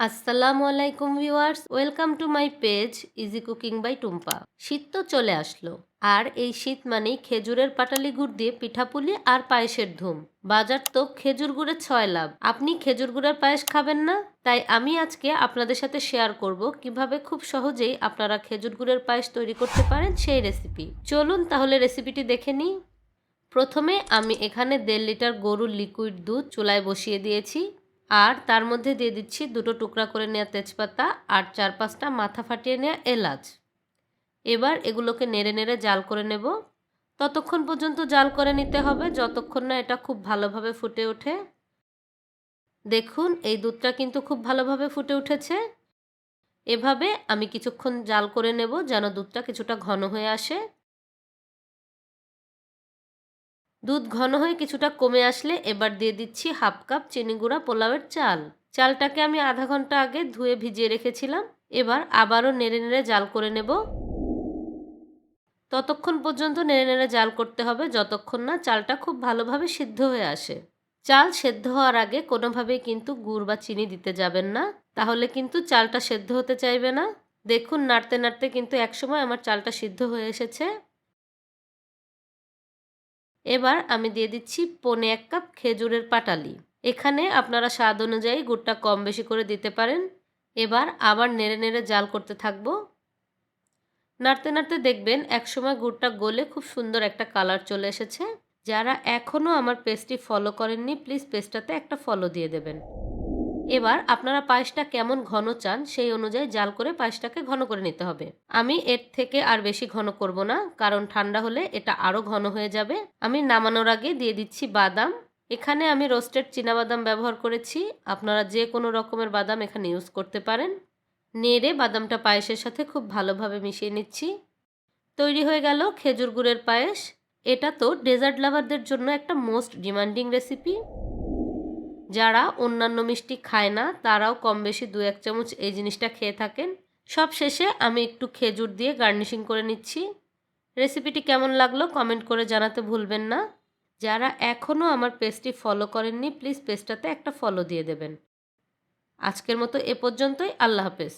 আসসালামু আলাইকুম viewers, welcome to my page easy cooking by Tumpa. শীত তো চলে আসলো, আর এই শীত মানেই খেজুরের পাটালি গুড় দিয়ে পিঠাপুলি আর পায়েসের ধুম। বাজার তো খেজুর গুড়ের ছয় লাভ। আপনি খেজুর গুড়ের পায়েস খাবেন না? তাই আমি আজকে আপনাদের সাথে শেয়ার করব কীভাবে খুব সহজেই আপনারা খেজুর গুড়ের পায়েস তৈরি করতে পারেন সেই রেসিপি। চলুন তাহলে রেসিপিটি দেখে নিই। প্রথমে আমি এখানে দেড় লিটার গরুর লিকুইড দুধ চুলায় বসিয়ে দিয়েছি। আর তার মধ্যে দিয়ে দিচ্ছি দুটো টুকরা করে নেওয়া তেজপাতা আর চার পাঁচটা মাথা ফাটিয়ে নেওয়া এলাচ। এবার এগুলোকে নেড়ে নেড়ে জাল করে নেব। ততক্ষণ পর্যন্ত জাল করে নিতে হবে, যতক্ষণ না এটা খুব ভালোভাবে ফুটে ওঠে। দেখুন, এই দুধটা কিন্তু খুব ভালোভাবে ফুটে উঠেছে। এভাবে আমি কিছুক্ষণ জাল করে নেব যেন দুধটা কিছুটা ঘন হয়ে আসে। দুধ ঘন হয়ে কিছুটা কমে আসলে এবার দিয়ে দিচ্ছি হাফ কাপ চিনি গুঁড়া পোলাওয়ের চাল। চালটাকে আমি আধা ঘণ্টা আগে ধুয়ে ভিজিয়ে রেখেছিলাম। এবার আবারও নেড়ে নেড়ে জাল করে নেব। ততক্ষণ পর্যন্ত নেড়ে নেড়ে জাল করতে হবে, যতক্ষণ না চালটা খুব ভালোভাবে সিদ্ধ হয়ে আসে। চাল সেদ্ধ হওয়ার আগে কোনোভাবেই কিন্তু গুড় বা চিনি দিতে যাবেন না, তাহলে কিন্তু চালটা সেদ্ধ হতে চাইবে না। দেখুন, নাড়তে নাড়তে কিন্তু একসময় আমার চালটা সিদ্ধ হয়ে এসেছে। এবার আমি দিয়ে দিচ্ছি পনে এক কাপ খেজুরের পাটালি। এখানে আপনারা স্বাদ অনুযায়ী গুড়টা কম বেশি করে দিতে পারেন। এবার আবার নেড়ে নেড়ে জাল করতে থাকব। নাড়তে নাড়তে দেখবেন একসময় গুড়টা গলে খুব সুন্দর একটা কালার চলে এসেছে। যারা এখনও আমার পেস্টটি ফলো করেননি, প্লিজ পেস্টটাতে একটা ফলো দিয়ে দেবেন। এবার আপনারা পায়েসটা কেমন ঘন চান সেই অনুযায়ী জাল করে পায়েসটাকে ঘন করে নিতে হবে। আমি এর থেকে আর বেশি ঘন করব না, কারণ ঠান্ডা হলে এটা আরও ঘন হয়ে যাবে। আমি নামানোর আগে দিয়ে দিচ্ছি বাদাম। এখানে আমি রোস্টেড বাদাম ব্যবহার করেছি। আপনারা যে কোনো রকমের বাদাম এখানে ইউজ করতে পারেন। নেড়ে বাদামটা পায়েসের সাথে খুব ভালোভাবে মিশিয়ে নিচ্ছি। তৈরি হয়ে গেল খেজুর গুড়ের পায়েস। এটা তো ডেজার্ট লাভারদের জন্য একটা মোস্ট ডিমান্ডিং রেসিপি। যারা অন্যান্য মিষ্টি খায় না, তারাও কম বেশি দু এক চামচ এই জিনিসটা খেয়ে থাকেন। সব শেষে আমি একটু খেজুর দিয়ে গার্নিশিং করে নিচ্ছি। রেসিপিটি কেমন লাগল কমেন্ট করে জানাতে ভুলবেন না। যারা এখনও আমার পেস্টটি ফলো করেননি, প্লিজ পেস্টটাতে একটা ফলো দিয়ে দেবেন। আজকের মতো এ পর্যন্তই, আল্লাহ হাফেজ।